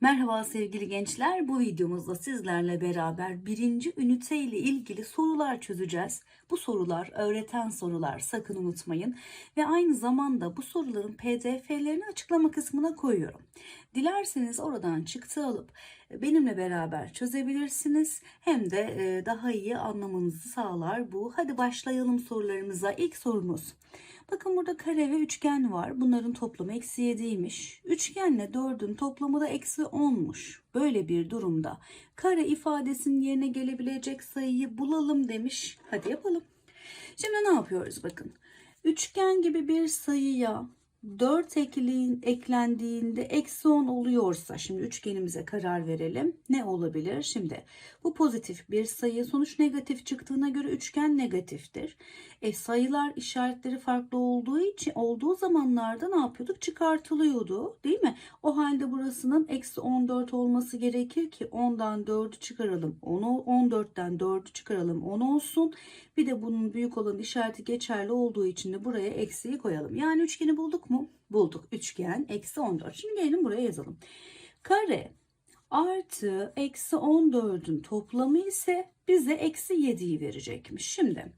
Merhaba sevgili gençler. Bu videomuzda sizlerle beraber birinci ünite ile ilgili sorular çözeceğiz. Bu sorular öğreten sorular sakın unutmayın. Ve aynı zamanda bu soruların pdf'lerini açıklama kısmına koyuyorum. Dilerseniz oradan çıktı alıp benimle beraber çözebilirsiniz. Hem de e, daha iyi anlamanızı sağlar bu. Hadi başlayalım sorularımıza. İlk sorumuz. Bakın burada kare ve üçgen var. Bunların toplamı eksi 7'ymiş. Üçgenle 4'ün toplamı da eksi 10'muş. Böyle bir durumda kare ifadesinin yerine gelebilecek sayıyı bulalım demiş. Hadi yapalım. Şimdi ne yapıyoruz bakın. Üçgen gibi bir sayıya 4 ekliğin eklendiğinde eksi 10 oluyorsa şimdi üçgenimize karar verelim. Ne olabilir? Şimdi bu pozitif bir sayı sonuç negatif çıktığına göre üçgen negatiftir. E sayılar işaretleri farklı olduğu için olduğu zamanlarda ne yapıyorduk? Çıkartılıyordu değil mi? O halde burasının eksi 14 olması gerekir ki 10'dan 4'ü çıkaralım. 10'u 14'ten 4'ü çıkaralım 10 olsun. Bir de bunun büyük olan işareti geçerli olduğu için de buraya eksiği koyalım. Yani üçgeni bulduk mu? Bulduk. Üçgen eksi 14. Şimdi gelin buraya yazalım. Kare artı eksi 14'ün toplamı ise bize eksi 7'yi verecekmiş. Şimdi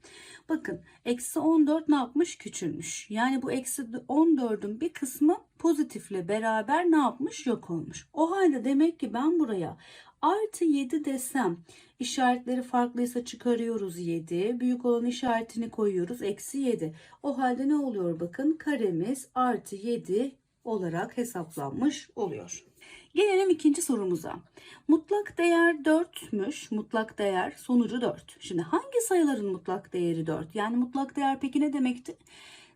bakın eksi 14 ne yapmış? Küçülmüş. Yani bu eksi 14'ün bir kısmı pozitifle beraber ne yapmış? Yok olmuş. O halde demek ki ben buraya artı 7 desem işaretleri farklıysa çıkarıyoruz 7. Büyük olan işaretini koyuyoruz. Eksi 7. O halde ne oluyor bakın? Karemiz artı 7 olarak hesaplanmış oluyor. Gelelim ikinci sorumuza. Mutlak değer 4'müş. Mutlak değer sonucu 4. Şimdi hangi sayıların mutlak değeri 4? Yani mutlak değer peki ne demekti?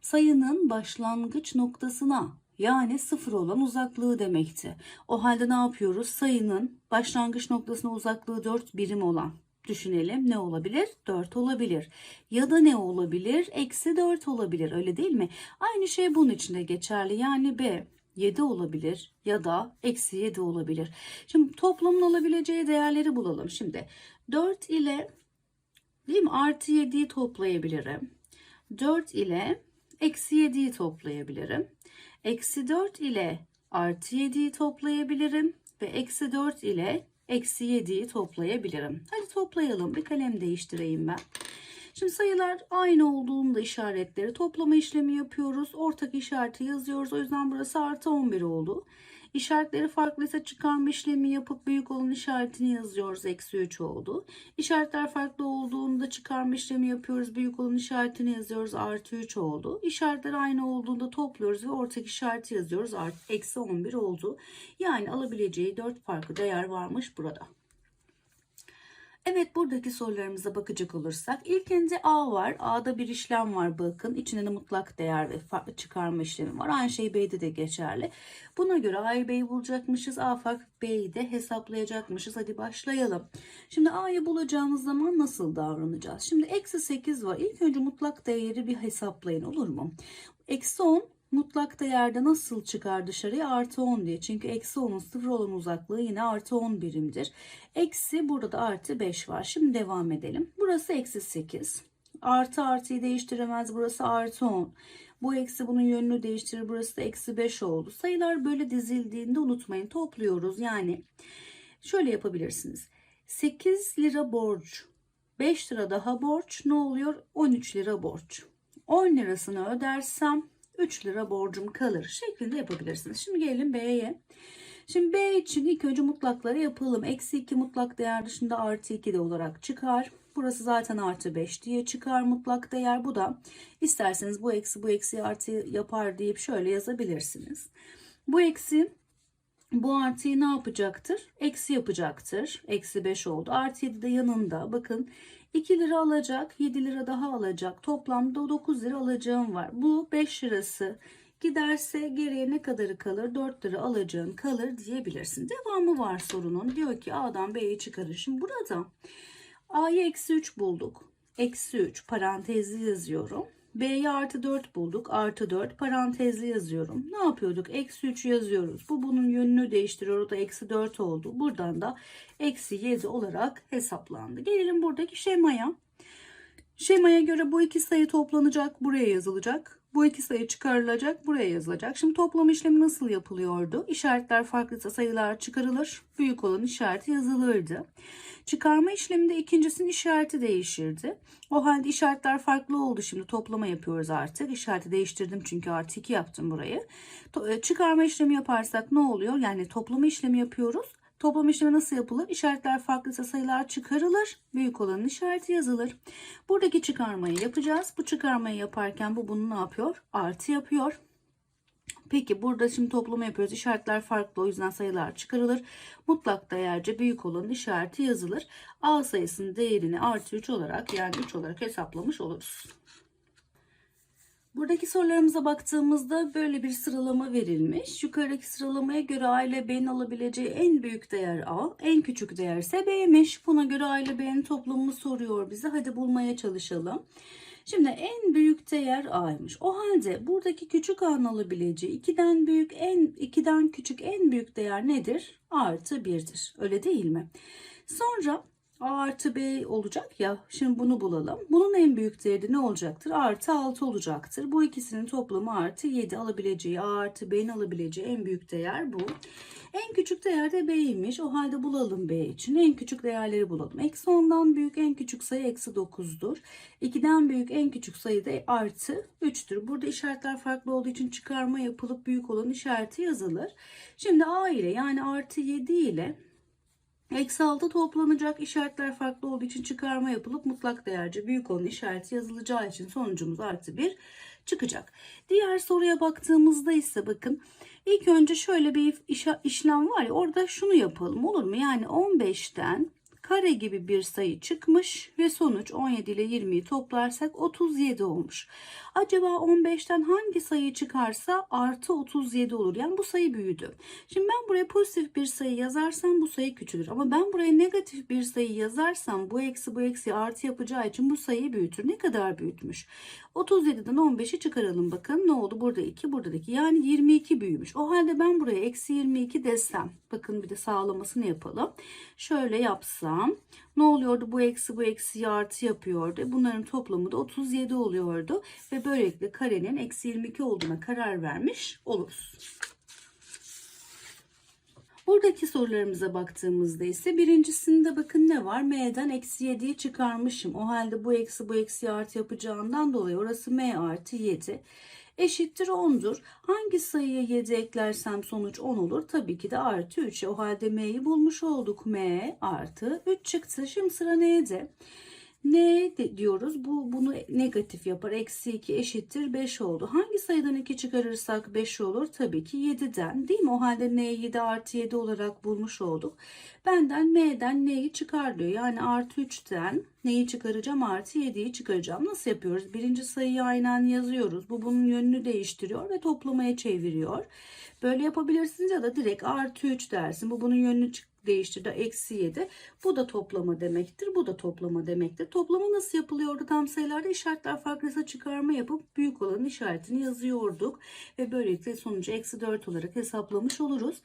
Sayının başlangıç noktasına yani sıfır olan uzaklığı demekti. O halde ne yapıyoruz? Sayının başlangıç noktasına uzaklığı 4 birim olan düşünelim. Ne olabilir? 4 olabilir. Ya da ne olabilir? Eksi 4 olabilir. Öyle değil mi? Aynı şey bunun için de geçerli. Yani B 7 olabilir ya da eksi 7 olabilir. Şimdi toplamın alabileceği değerleri bulalım. Şimdi 4 ile değil mi? Artı 7'yi toplayabilirim. 4 ile eksi 7'yi toplayabilirim. Eksi 4 ile artı 7'yi toplayabilirim. Ve eksi 4 ile eksi 7'yi toplayabilirim. Hadi toplayalım. Bir kalem değiştireyim ben. Şimdi sayılar aynı olduğunda işaretleri toplama işlemi yapıyoruz. Ortak işareti yazıyoruz. O yüzden burası artı 11 oldu. İşaretleri farklıysa çıkarma işlemi yapıp büyük olan işaretini yazıyoruz. Eksi 3 oldu. İşaretler farklı olduğunda çıkarma işlemi yapıyoruz. Büyük olan işaretini yazıyoruz. Artı 3 oldu. İşaretler aynı olduğunda topluyoruz ve ortak işareti yazıyoruz. Artı, eksi 11 oldu. Yani alabileceği 4 farklı değer varmış burada. Evet buradaki sorularımıza bakacak olursak ilk önce A var. A'da bir işlem var bakın. İçinde de mutlak değer ve farklı çıkarma işlemi var. Aynı şey B'de de geçerli. Buna göre A'yı B'yi bulacakmışız. A fark B'yi de hesaplayacakmışız. Hadi başlayalım. Şimdi A'yı bulacağımız zaman nasıl davranacağız? Şimdi eksi 8 var. İlk önce mutlak değeri bir hesaplayın olur mu? Eksi 10 mutlak değerde nasıl çıkar dışarıya? Artı 10 diye. Çünkü eksi 10'un sıfır olan uzaklığı yine artı 10 birimdir. Eksi burada da artı 5 var. Şimdi devam edelim. Burası eksi 8. Artı artıyı değiştiremez. Burası artı 10. Bu eksi bunun yönünü değiştirir. Burası da eksi 5 oldu. Sayılar böyle dizildiğinde unutmayın. Topluyoruz. Yani şöyle yapabilirsiniz. 8 lira borç. 5 lira daha borç. Ne oluyor? 13 lira borç. 10 lirasını ödersem 3 lira borcum kalır şeklinde yapabilirsiniz. Şimdi gelelim B'ye. Şimdi B için ilk önce mutlakları yapalım. Eksi 2 mutlak değer dışında artı 2 de olarak çıkar. Burası zaten artı 5 diye çıkar mutlak değer. Bu da isterseniz bu eksi bu eksi artı yapar deyip şöyle yazabilirsiniz. Bu eksi bu artıyı ne yapacaktır? Eksi yapacaktır. Eksi 5 oldu. Artı 7 de yanında. Bakın 2 lira alacak, 7 lira daha alacak. Toplamda 9 lira alacağım var. Bu 5 lirası giderse geriye ne kadarı kalır? 4 lira alacağım kalır diyebilirsin. Devamı var sorunun. Diyor ki A'dan B'ye çıkarır. Şimdi burada A'yı eksi 3 bulduk. Eksi 3 parantezli yazıyorum. B'yi artı 4 bulduk. Artı 4 parantezli yazıyorum. Ne yapıyorduk? Eksi 3 yazıyoruz. Bu bunun yönünü değiştiriyor. O da eksi 4 oldu. Buradan da eksi 7 olarak hesaplandı. Gelelim buradaki şemaya. Şemaya göre bu iki sayı toplanacak. Buraya yazılacak. Bu iki sayı çıkarılacak, buraya yazılacak. Şimdi toplama işlemi nasıl yapılıyordu? İşaretler farklıysa sayılar çıkarılır, büyük olan işareti yazılırdı. Çıkarma işleminde ikincisinin işareti değişirdi. O halde işaretler farklı oldu. Şimdi toplama yapıyoruz artık. İşareti değiştirdim çünkü artı 2 yaptım burayı. E, Çıkarma işlemi yaparsak ne oluyor? Yani toplama işlemi yapıyoruz. Toplama işlemi nasıl yapılır? İşaretler farklıysa sayılar çıkarılır. Büyük olanın işareti yazılır. Buradaki çıkarmayı yapacağız. Bu çıkarmayı yaparken bu bunu ne yapıyor? Artı yapıyor. Peki burada şimdi toplama yapıyoruz. İşaretler farklı o yüzden sayılar çıkarılır. Mutlak değerce büyük olanın işareti yazılır. A sayısının değerini artı 3 olarak yani 3 olarak hesaplamış oluruz. Buradaki sorularımıza baktığımızda böyle bir sıralama verilmiş. Yukarıdaki sıralamaya göre A ile B'nin alabileceği en büyük değer A, en küçük değer ise B'ymiş. Buna göre A ile B'nin toplamını soruyor bize. Hadi bulmaya çalışalım. Şimdi en büyük değer A'ymış. O halde buradaki küçük A'nın alabileceği 2'den büyük en 2'den küçük en büyük değer nedir? Artı 1'dir. Öyle değil mi? Sonra A artı B olacak ya. Şimdi bunu bulalım. Bunun en büyük değeri ne olacaktır? Artı 6 olacaktır. Bu ikisinin toplamı artı 7 alabileceği A artı B'nin alabileceği en büyük değer bu. En küçük değer de B'ymiş. O halde bulalım B için. En küçük değerleri bulalım. Eksi 10'dan büyük en küçük sayı eksi 9'dur. 2'den büyük en küçük sayı da artı 3'tür. Burada işaretler farklı olduğu için çıkarma yapılıp büyük olan işareti yazılır. Şimdi A ile yani artı 7 ile Eksi 6 toplanacak işaretler farklı olduğu için çıkarma yapılıp mutlak değerce büyük olan işareti yazılacağı için sonucumuz artı 1 çıkacak. Diğer soruya baktığımızda ise bakın ilk önce şöyle bir işlem var ya orada şunu yapalım olur mu? Yani 15'ten kare gibi bir sayı çıkmış ve sonuç 17 ile 20'yi toplarsak 37 olmuş. Acaba 15'ten hangi sayı çıkarsa artı 37 olur. Yani bu sayı büyüdü. Şimdi ben buraya pozitif bir sayı yazarsam bu sayı küçülür. Ama ben buraya negatif bir sayı yazarsam bu eksi bu eksi artı yapacağı için bu sayıyı büyütür. Ne kadar büyütmüş? 37'den 15'i çıkaralım bakın. Ne oldu? Burada 2, burada 2. Yani 22 büyümüş. O halde ben buraya eksi 22 desem. Bakın bir de sağlamasını yapalım. Şöyle yapsam. Ne oluyordu? Bu eksi bu eksi artı yapıyordu. Bunların toplamı da 37 oluyordu. Ve böylelikle karenin eksi 22 olduğuna karar vermiş oluruz. Buradaki sorularımıza baktığımızda ise birincisinde bakın ne var? M'den eksi 7'yi çıkarmışım. O halde bu eksi bu eksi artı yapacağından dolayı orası M artı 7 eşittir 10'dur. Hangi sayıya 7 eklersem sonuç 10 olur? Tabii ki de artı 3. O halde M'yi bulmuş olduk. M artı 3 çıktı. Şimdi sıra N'de. Ne diyoruz? Bu bunu negatif yapar. Eksi 2 eşittir 5 oldu. Hangi sayıdan 2 çıkarırsak 5 olur? Tabii ki 7'den değil mi? O halde n 7 artı 7 olarak bulmuş olduk. Benden m'den n'yi çıkar diyor. Yani artı 3'ten neyi çıkaracağım? Artı 7'yi çıkaracağım. Nasıl yapıyoruz? Birinci sayıyı aynen yazıyoruz. Bu bunun yönünü değiştiriyor ve toplamaya çeviriyor. Böyle yapabilirsiniz ya da direkt artı 3 dersin. Bu bunun yönünü çık değiştirdi. Eksi 7. Bu da toplama demektir. Bu da toplama demektir. Toplama nasıl yapılıyordu? Tam sayılarda işaretler farklıysa çıkarma yapıp büyük olanın işaretini yazıyorduk. Ve böylelikle sonucu eksi 4 olarak hesaplamış oluruz.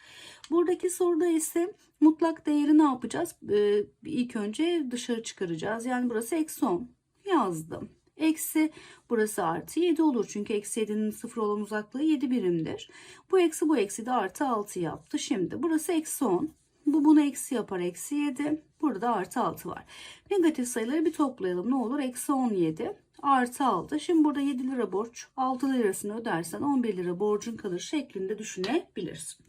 Buradaki soruda ise mutlak değeri ne yapacağız? Ee, ilk önce dışarı çıkaracağız. Yani burası eksi 10 yazdım. Eksi burası artı 7 olur. Çünkü eksi 7'nin sıfır olan uzaklığı 7 birimdir. Bu eksi bu eksi de artı 6 yaptı. Şimdi burası eksi 10. Bu bunu eksi yapar. Eksi 7. Burada artı 6 var. Negatif sayıları bir toplayalım. Ne olur? Eksi 17 artı 6. Şimdi burada 7 lira borç. 6 lirasını ödersen 11 lira borcun kalır şeklinde düşünebilirsin.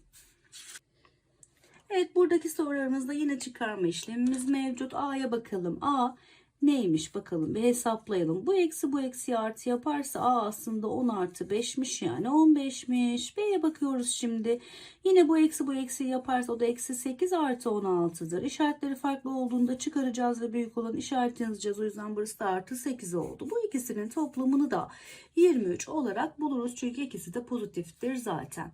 Evet buradaki sorularımızda yine çıkarma işlemimiz mevcut. A'ya bakalım. A neymiş bakalım bir hesaplayalım. Bu eksi bu eksi artı yaparsa A aslında 10 artı 5'miş yani 15'miş. B'ye bakıyoruz şimdi. Yine bu eksi bu eksi yaparsa o da eksi 8 artı 16'dır. İşaretleri farklı olduğunda çıkaracağız ve büyük olan işareti yazacağız. O yüzden burası da artı 8 oldu. Bu ikisinin toplamını da 23 olarak buluruz. Çünkü ikisi de pozitiftir zaten.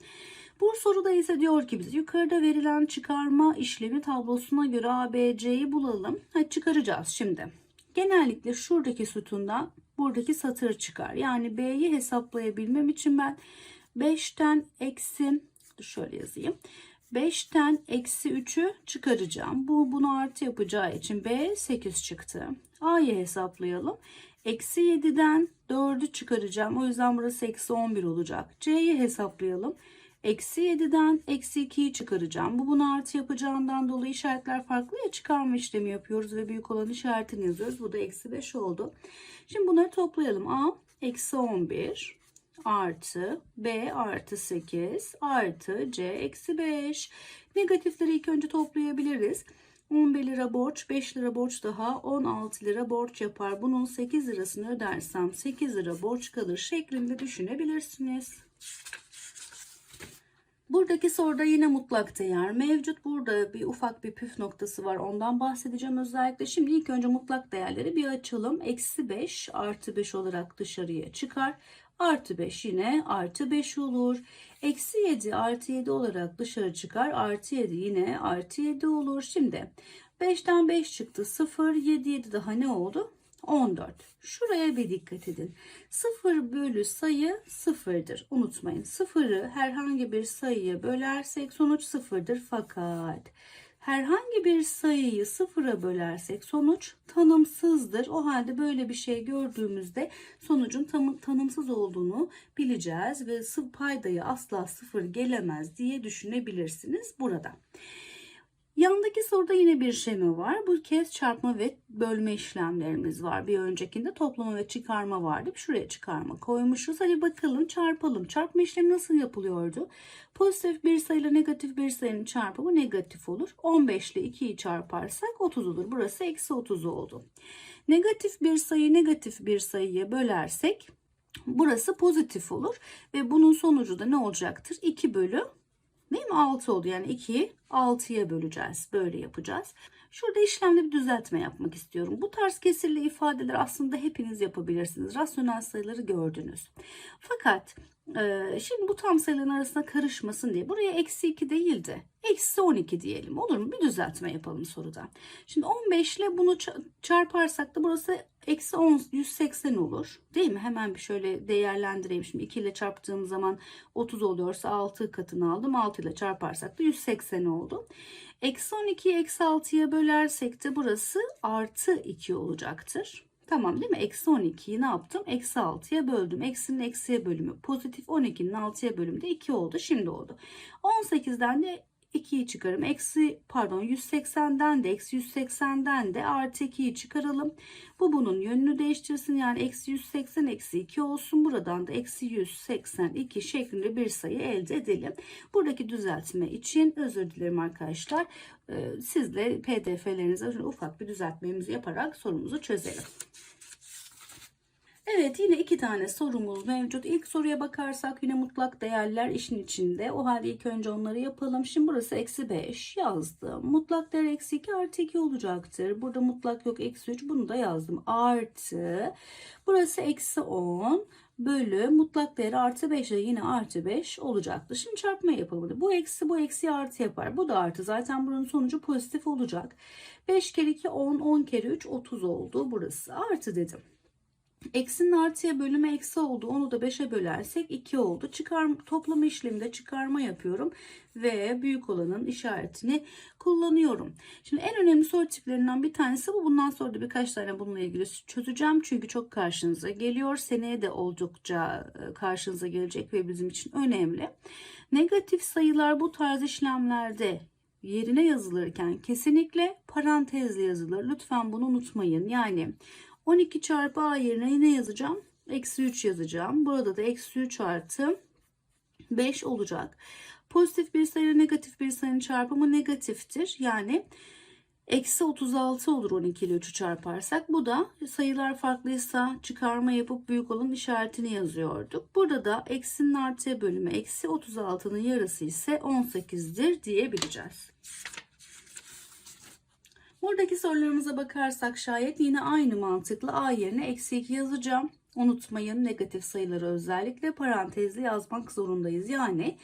Bu soruda ise diyor ki biz yukarıda verilen çıkarma işlemi tablosuna göre ABC'yi bulalım. Hadi çıkaracağız şimdi. Genellikle şuradaki sütundan buradaki satır çıkar. Yani B'yi hesaplayabilmem için ben 5'ten eksi şöyle yazayım. 5'ten eksi 3'ü çıkaracağım. Bu bunu artı yapacağı için B 8 çıktı. A'yı hesaplayalım. Eksi 7'den 4'ü çıkaracağım. O yüzden burası eksi 11 olacak. C'yi hesaplayalım. Eksi 7'den eksi 2'yi çıkaracağım. Bu bunu artı yapacağından dolayı işaretler farklı ya çıkarma işlemi yapıyoruz ve büyük olan işaretini yazıyoruz. Bu da eksi 5 oldu. Şimdi bunları toplayalım. A eksi 11 artı B artı 8 artı C eksi 5. Negatifleri ilk önce toplayabiliriz. 11 lira borç, 5 lira borç daha 16 lira borç yapar. Bunun 8 lirasını ödersem 8 lira borç kalır şeklinde düşünebilirsiniz. Buradaki soruda yine mutlak değer mevcut. Burada bir ufak bir püf noktası var. Ondan bahsedeceğim özellikle. Şimdi ilk önce mutlak değerleri bir açalım. Eksi 5 artı 5 olarak dışarıya çıkar. Artı 5 yine artı 5 olur. Eksi 7 artı 7 olarak dışarı çıkar. Artı 7 yine artı 7 olur. Şimdi 5'ten 5 çıktı. 0, 7, 7 daha ne oldu? 14. Şuraya bir dikkat edin. 0 bölü sayı sıfırdır. Unutmayın. Sıfırı herhangi bir sayıya bölersek sonuç sıfırdır. Fakat herhangi bir sayıyı sıfıra bölersek sonuç tanımsızdır. O halde böyle bir şey gördüğümüzde sonucun tam, tanımsız olduğunu bileceğiz ve paydayı asla sıfır gelemez diye düşünebilirsiniz burada. Yandaki soruda yine bir şema var. Bu kez çarpma ve bölme işlemlerimiz var. Bir öncekinde toplama ve çıkarma vardı. Şuraya çıkarma koymuşuz. Hadi bakalım çarpalım. Çarpma işlemi nasıl yapılıyordu? Pozitif bir sayıyla negatif bir sayının çarpımı negatif olur. 15 ile 2'yi çarparsak 30 olur. Burası eksi 30 oldu. Negatif bir sayı negatif bir sayıya bölersek burası pozitif olur. Ve bunun sonucu da ne olacaktır? 2 bölü Değil mi? 6 oldu. Yani 2'yi 6'ya böleceğiz. Böyle yapacağız. Şurada işlemde bir düzeltme yapmak istiyorum. Bu tarz kesirli ifadeler aslında hepiniz yapabilirsiniz. Rasyonel sayıları gördünüz. Fakat e, şimdi bu tam sayıların arasına karışmasın diye buraya eksi 2 değil de eksi 12 diyelim. Olur mu? Bir düzeltme yapalım soruda. Şimdi 15 ile bunu ça- çarparsak da burası eksi 10, 180 olur. Değil mi? Hemen bir şöyle değerlendireyim. Şimdi 2 ile çarptığım zaman 30 oluyorsa 6 katını aldım. 6 ile çarparsak da 180 oldu. Eksi 12'yi eksi 6'ya bölersek de burası artı 2 olacaktır. Tamam değil mi? Eksi 12'yi ne yaptım? Eksi 6'ya böldüm. Eksinin eksiye bölümü pozitif. 12'nin 6'ya bölümü de 2 oldu. Şimdi oldu. 18'den de 2'yi çıkarım. Eksi pardon 180'den de eksi 180'den de artı 2'yi çıkaralım. Bu bunun yönünü değiştirsin. Yani eksi 180 eksi 2 olsun. Buradan da eksi 182 şeklinde bir sayı elde edelim. Buradaki düzeltme için özür dilerim arkadaşlar. Ee, Sizle pdf'lerinize ufak bir düzeltmemizi yaparak sorumuzu çözelim. Evet yine iki tane sorumuz mevcut. İlk soruya bakarsak yine mutlak değerler işin içinde. O halde ilk önce onları yapalım. Şimdi burası eksi 5 yazdım. Mutlak değer eksi 2 artı 2 olacaktır. Burada mutlak yok eksi 3 bunu da yazdım. Artı burası eksi 10 bölü mutlak değeri artı 5 ile yine artı 5 olacaktır. Şimdi çarpma yapalım. Bu eksi bu eksi artı yapar. Bu da artı. Zaten bunun sonucu pozitif olacak. 5 kere 2 10 10 kere 3 30 oldu. Burası artı dedim. Eksinin artıya bölümü eksi oldu. Onu da 5'e bölersek 2 oldu. Çıkar, toplama işleminde çıkarma yapıyorum. Ve büyük olanın işaretini kullanıyorum. Şimdi en önemli soru tiplerinden bir tanesi bu. Bundan sonra da birkaç tane bununla ilgili çözeceğim. Çünkü çok karşınıza geliyor. Seneye de oldukça e, karşınıza gelecek ve bizim için önemli. Negatif sayılar bu tarz işlemlerde yerine yazılırken kesinlikle parantezle yazılır. Lütfen bunu unutmayın. Yani 12 çarpı a yerine ne yazacağım? Eksi 3 yazacağım. Burada da eksi 3 artı 5 olacak. Pozitif bir sayı negatif bir sayının çarpımı negatiftir. Yani eksi 36 olur 12 ile 3'ü çarparsak. Bu da sayılar farklıysa çıkarma yapıp büyük olan işaretini yazıyorduk. Burada da eksinin artıya bölümü eksi 36'nın yarısı ise 18'dir diyebileceğiz. Buradaki sorularımıza bakarsak şayet yine aynı mantıkla a yerine eksi 2 yazacağım. Unutmayın negatif sayıları özellikle parantezli yazmak zorundayız. Yani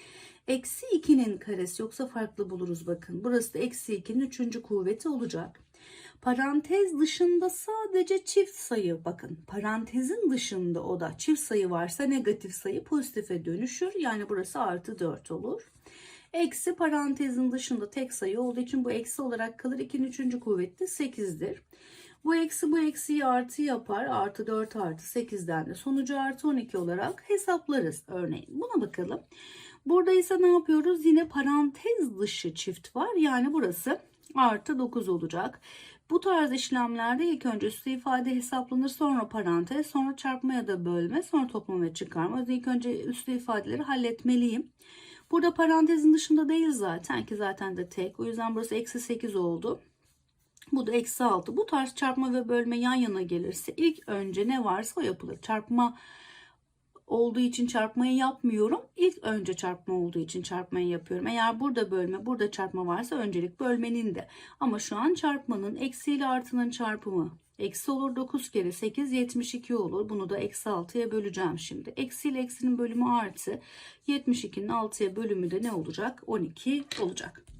eksi 2'nin karesi yoksa farklı buluruz bakın. Burası da eksi 2'nin 3. kuvveti olacak. Parantez dışında sadece çift sayı bakın parantezin dışında o da çift sayı varsa negatif sayı pozitife dönüşür. Yani burası artı 4 olur. Eksi parantezin dışında tek sayı olduğu için bu eksi olarak kalır. 2'nin 3. kuvveti de 8'dir. Bu eksi bu eksiyi artı yapar. Artı 4 artı 8'den de sonucu artı 12 olarak hesaplarız örneğin. Buna bakalım. Burada ise ne yapıyoruz? Yine parantez dışı çift var. Yani burası artı 9 olacak. Bu tarz işlemlerde ilk önce üstü ifade hesaplanır sonra parantez sonra çarpma ya da bölme sonra toplama ve çıkarma. O yüzden ilk önce üstü ifadeleri halletmeliyim. Burada parantezin dışında değil zaten ki zaten de tek. O yüzden burası eksi 8 oldu. Bu da eksi 6. Bu tarz çarpma ve bölme yan yana gelirse ilk önce ne varsa o yapılır. Çarpma olduğu için çarpmayı yapmıyorum. İlk önce çarpma olduğu için çarpmayı yapıyorum. Eğer burada bölme, burada çarpma varsa öncelik bölmenin de. Ama şu an çarpmanın eksi ile artının çarpımı eksi olur 9 kere 8 72 olur. Bunu da eksi 6'ya böleceğim şimdi. Eksi ile eksinin bölümü artı 72'nin 6'ya bölümü de ne olacak? 12 olacak.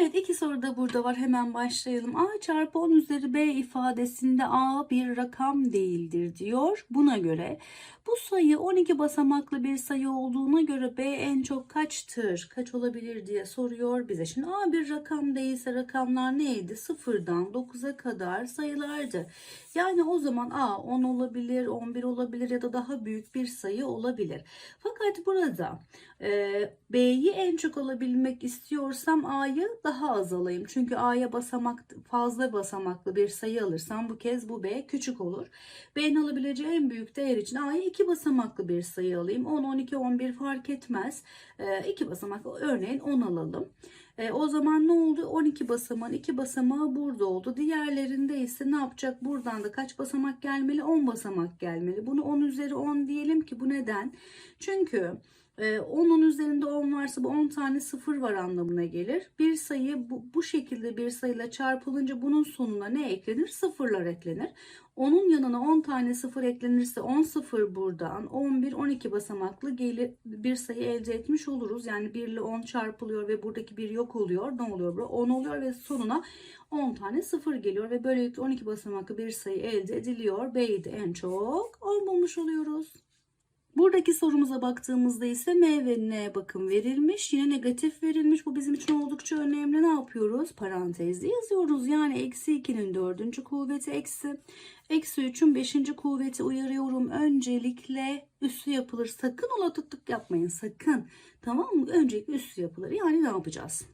Evet iki soru da burada var. Hemen başlayalım. A çarpı 10 üzeri B ifadesinde A bir rakam değildir diyor. Buna göre bu sayı 12 basamaklı bir sayı olduğuna göre B en çok kaçtır? Kaç olabilir diye soruyor bize. Şimdi A bir rakam değilse rakamlar neydi? Sıfırdan 9'a kadar sayılardı. Yani o zaman A 10 olabilir, 11 olabilir ya da daha büyük bir sayı olabilir. Fakat burada e, B'yi en çok alabilmek istiyorsam A'yı daha az alayım. Çünkü A'ya basamak fazla basamaklı bir sayı alırsam bu kez bu B küçük olur. B'nin alabileceği en büyük değer için A'ya iki basamaklı bir sayı alayım. 10, 12, 11 fark etmez. E, iki basamaklı örneğin 10 alalım. E, o zaman ne oldu? 12 basamağın 2 basamağı burada oldu. Diğerlerinde ise ne yapacak? Buradan da kaç basamak gelmeli? 10 basamak gelmeli. Bunu 10 üzeri 10 diyelim ki bu neden? Çünkü 10'un ee, üzerinde 10 varsa bu 10 tane sıfır var anlamına gelir. Bir sayı bu, bu şekilde bir sayıyla çarpılınca bunun sonuna ne eklenir? Sıfırlar eklenir. Onun yanına 10 tane sıfır eklenirse 10 sıfır buradan 11, 12 basamaklı gelir, bir sayı elde etmiş oluruz. Yani 1 ile 10 çarpılıyor ve buradaki 1 yok oluyor. Ne oluyor burada? 10 oluyor ve sonuna 10 tane sıfır geliyor ve böylelikle 12 basamaklı bir sayı elde ediliyor. B'yi de en çok 10 bulmuş oluyoruz. Buradaki sorumuza baktığımızda ise M ve N bakım verilmiş. Yine negatif verilmiş. Bu bizim için oldukça önemli. Ne yapıyoruz? Parantezli yazıyoruz. Yani eksi 2'nin dördüncü kuvveti eksi. Eksi 3'ün beşinci kuvveti uyarıyorum. Öncelikle üssü yapılır. Sakın ola tuttuk yapmayın. Sakın. Tamam mı? Öncelikle üssü yapılır. Yani ne yapacağız?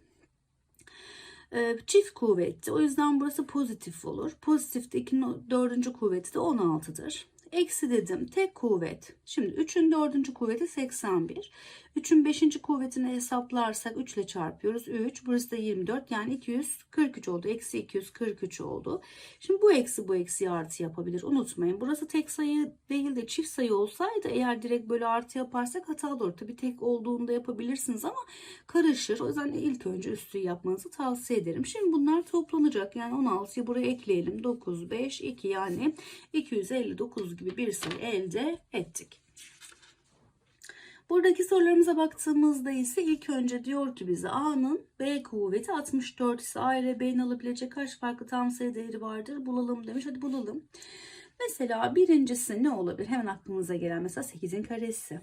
Ee, çift kuvvetli. O yüzden burası pozitif olur. Pozitifte 2'nin dördüncü kuvveti de 16'dır. Eksi dedim tek kuvvet. Şimdi 3'ün 4. kuvveti 81. 3'ün 5. kuvvetini hesaplarsak 3 ile çarpıyoruz. 3 burası da 24 yani 243 oldu. Eksi 243 oldu. Şimdi bu eksi bu eksi artı yapabilir. Unutmayın burası tek sayı değil de çift sayı olsaydı eğer direkt böyle artı yaparsak hata olur. Tabi tek olduğunda yapabilirsiniz ama karışır. O yüzden ilk önce üstü yapmanızı tavsiye ederim. Şimdi bunlar toplanacak. Yani 16'yı buraya ekleyelim. 9, 5, 2 yani 259 gibi bir sayı elde ettik. Buradaki sorularımıza baktığımızda ise ilk önce diyor ki bize A'nın B kuvveti 64 ise A ile B'nin alabilecek kaç farklı tam sayı değeri vardır bulalım demiş. Hadi bulalım. Mesela birincisi ne olabilir? Hemen aklımıza gelen mesela 8'in karesi.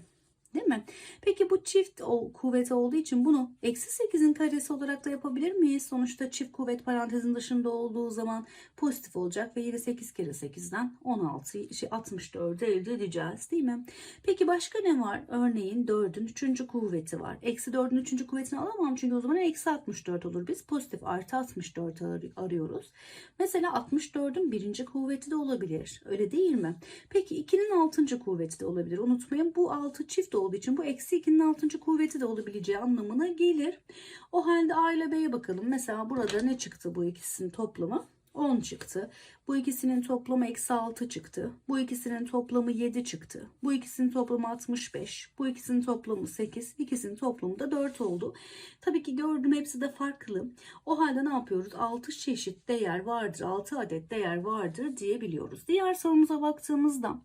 Değil mi? Peki bu çift kuvvet olduğu için bunu eksi 8'in karesi olarak da yapabilir miyiz? Sonuçta çift kuvvet parantezin dışında olduğu zaman pozitif olacak ve yine 8 kere 8'den 16, şey 64'ü elde edeceğiz değil mi? Peki başka ne var? Örneğin 4'ün 3. kuvveti var. Eksi 4'ün 3. kuvvetini alamam çünkü o zaman eksi 64 olur. Biz pozitif artı 64 arıyoruz. Mesela 64'ün 1. kuvveti de olabilir. Öyle değil mi? Peki 2'nin 6. kuvveti de olabilir. Unutmayın bu 6 çift olduğu için bu eksi 2'nin 6. kuvveti de olabileceği anlamına gelir. O halde A ile B'ye bakalım. Mesela burada ne çıktı bu ikisinin toplamı? 10 çıktı. Bu ikisinin toplamı eksi 6 çıktı. Bu ikisinin toplamı 7 çıktı. Bu ikisinin toplamı 65. Bu ikisinin toplamı 8. İkisinin toplamı da 4 oldu. Tabii ki gördüğüm hepsi de farklı. O halde ne yapıyoruz? 6 çeşit değer vardır. 6 adet değer vardır diyebiliyoruz. Diğer sorumuza baktığımızda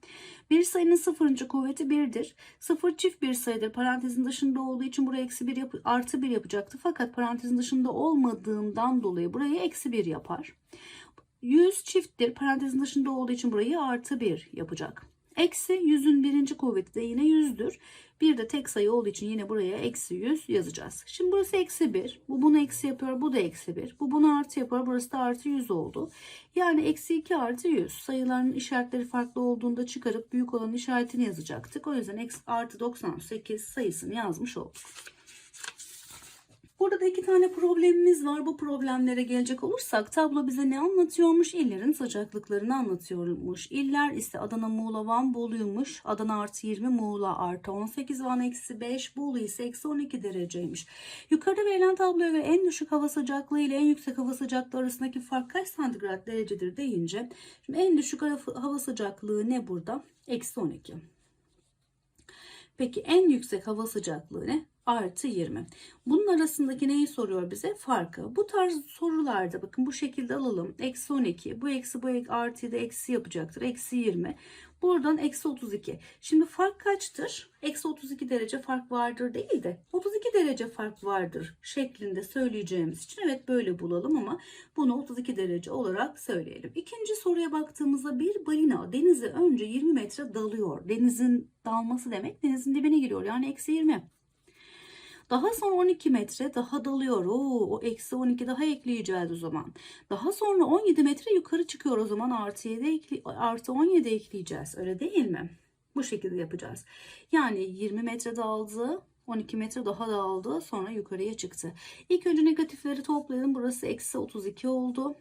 bir sayının sıfırıncı kuvveti 1'dir. Sıfır çift bir sayıdır. Parantezin dışında olduğu için buraya eksi 1 yap artı 1 yapacaktı. Fakat parantezin dışında olmadığından dolayı burayı eksi 1 yapar. 100 çifttir. Parantezin dışında olduğu için burayı artı 1 yapacak. Eksi 100'ün birinci kuvveti de yine 100'dür. Bir de tek sayı olduğu için yine buraya eksi 100 yazacağız. Şimdi burası eksi 1. Bu bunu eksi yapıyor. Bu da eksi 1. Bu bunu artı yapıyor. Burası da artı 100 oldu. Yani eksi 2 artı 100. Sayıların işaretleri farklı olduğunda çıkarıp büyük olan işaretini yazacaktık. O yüzden eksi artı 98 sayısını yazmış olduk. Burada da iki tane problemimiz var. Bu problemlere gelecek olursak tablo bize ne anlatıyormuş? İllerin sıcaklıklarını anlatıyormuş. İller ise Adana, Muğla, Van, Bolu'ymuş. Adana artı 20, Muğla artı 18, Van eksi 5, Bolu ise eksi 12 dereceymiş. Yukarıda verilen tabloya göre en düşük hava sıcaklığı ile en yüksek hava sıcaklığı arasındaki fark kaç santigrat derecedir deyince şimdi en düşük hava sıcaklığı ne burada? Eksi 12. Peki en yüksek hava sıcaklığı ne? Artı 20. Bunun arasındaki neyi soruyor bize? Farkı. Bu tarz sorularda bakın bu şekilde alalım. Eksi 12. Bu eksi bu ek, artıyı da eksi yapacaktır. Eksi 20. Buradan eksi 32. Şimdi fark kaçtır? Eksi 32 derece fark vardır değil de 32 derece fark vardır şeklinde söyleyeceğimiz için evet böyle bulalım ama bunu 32 derece olarak söyleyelim. İkinci soruya baktığımızda bir balina denize önce 20 metre dalıyor. Denizin dalması demek denizin dibine giriyor yani eksi 20. Daha sonra 12 metre daha dalıyor. Oo, o eksi 12 daha ekleyeceğiz o zaman. Daha sonra 17 metre yukarı çıkıyor o zaman artı 7 ekli, artı 17 ekleyeceğiz. Öyle değil mi? Bu şekilde yapacağız. Yani 20 metre daldı. 12 metre daha dağıldı. Sonra yukarıya çıktı. İlk önce negatifleri toplayalım. Burası eksi 32 oldu.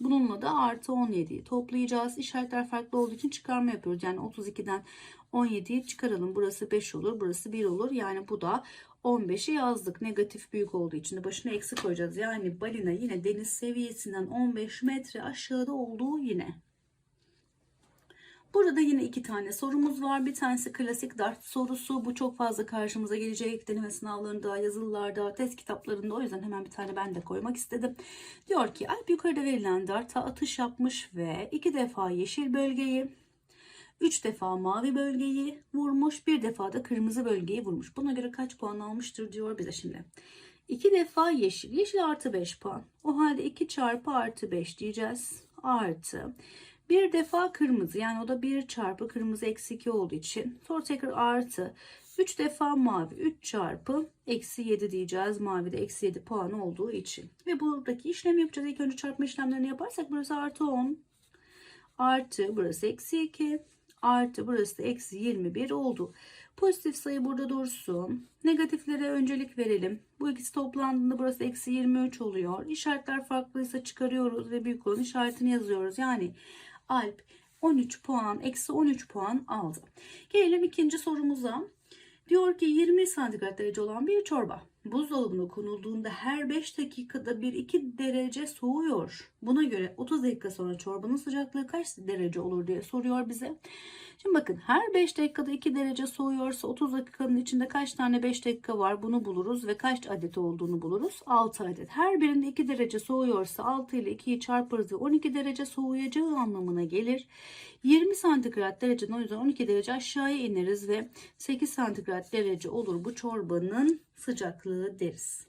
Bununla da artı 17'yi toplayacağız. İşaretler farklı olduğu için çıkarma yapıyoruz. Yani 32'den 17'yi çıkaralım. Burası 5 olur. Burası 1 olur. Yani bu da 15'i yazdık. Negatif büyük olduğu için de başına eksi koyacağız. Yani balina yine deniz seviyesinden 15 metre aşağıda olduğu yine. Burada yine iki tane sorumuz var. Bir tanesi klasik dart sorusu. Bu çok fazla karşımıza gelecek. Deneme sınavlarında, yazılılarda, test kitaplarında. O yüzden hemen bir tane ben de koymak istedim. Diyor ki Alp yukarıda verilen darta atış yapmış ve iki defa yeşil bölgeyi, üç defa mavi bölgeyi vurmuş. Bir defa da kırmızı bölgeyi vurmuş. Buna göre kaç puan almıştır diyor bize şimdi. İki defa yeşil. Yeşil artı 5 puan. O halde 2 çarpı artı 5 diyeceğiz. Artı. Bir defa kırmızı yani o da 1 çarpı kırmızı eksi 2 olduğu için. Sonra tekrar artı. 3 defa mavi 3 çarpı eksi 7 diyeceğiz. Mavi de eksi 7 puan olduğu için. Ve buradaki işlemi yapacağız. İlk önce çarpma işlemlerini yaparsak burası artı 10. Artı burası eksi 2. Artı burası eksi 21 oldu. Pozitif sayı burada dursun. Negatiflere öncelik verelim. Bu ikisi toplandığında burası eksi 23 oluyor. İşaretler farklıysa çıkarıyoruz ve büyük olan işaretini yazıyoruz. Yani Alp 13 puan, eksi 13 puan aldı. Gelelim ikinci sorumuza. Diyor ki 20 santigrat derece olan bir çorba buzdolabına konulduğunda her 5 dakikada bir 2 derece soğuyor. Buna göre 30 dakika sonra çorbanın sıcaklığı kaç derece olur diye soruyor bize. Şimdi bakın her 5 dakikada 2 derece soğuyorsa 30 dakikanın içinde kaç tane 5 dakika var bunu buluruz ve kaç adet olduğunu buluruz. 6 adet. Her birinde 2 derece soğuyorsa 6 ile 2'yi çarparız ve 12 derece soğuyacağı anlamına gelir. 20 santigrat dereceden o yüzden 12 derece aşağıya ineriz ve 8 santigrat derece olur bu çorbanın sıcaklığı deriz.